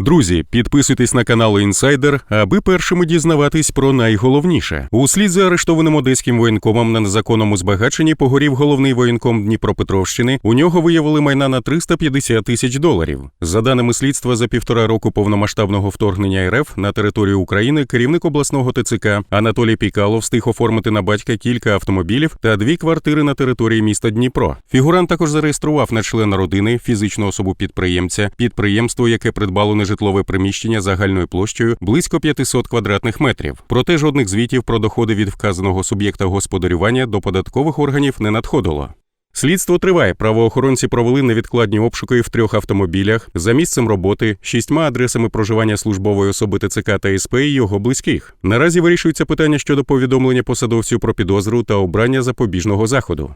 Друзі, підписуйтесь на канал Інсайдер, аби першими дізнаватись про найголовніше. Услід за арештованим одеським воєнкомом на незаконному збагаченні погорів головний воєнком Дніпропетровщини. У нього виявили майна на 350 тисяч доларів. За даними слідства, за півтора року повномасштабного вторгнення РФ на територію України керівник обласного ТЦК Анатолій Пікалов встиг оформити на батька кілька автомобілів та дві квартири на території міста Дніпро. Фігурант також зареєстрував на члена родини фізичну особу підприємця, підприємство, яке придбало нежитлове приміщення загальною площею близько 500 квадратних метрів. Проте жодних звітів про доходи від вказаного суб'єкта господарювання до податкових органів не надходило. Слідство триває. Правоохоронці провели невідкладні обшуки в трьох автомобілях за місцем роботи, шістьма адресами проживання службової особи ТЦК та СП і його близьких. Наразі вирішується питання щодо повідомлення посадовців про підозру та обрання запобіжного заходу.